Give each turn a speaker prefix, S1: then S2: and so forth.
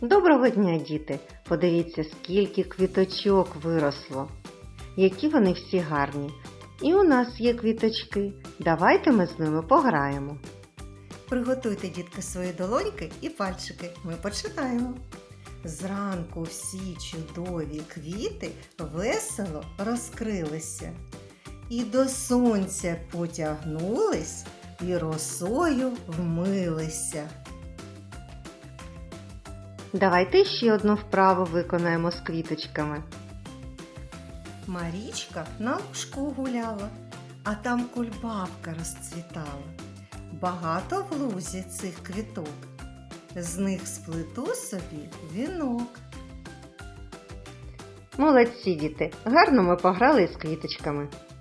S1: Доброго дня, діти! Подивіться, скільки квіточок виросло. Які вони всі гарні. І у нас є квіточки. Давайте ми з ними пограємо.
S2: Приготуйте, дітки, свої долоньки і пальчики. Ми починаємо. Зранку всі чудові квіти весело розкрилися. І до сонця потягнулись, і росою вмилися.
S1: Давайте ще одну вправу виконаємо з квіточками.
S2: Марічка на лужку гуляла, а там кульбабка розцвітала. Багато в лузі цих квіток. З них сплету собі вінок.
S1: Молодці діти! Гарно ми пограли з квіточками.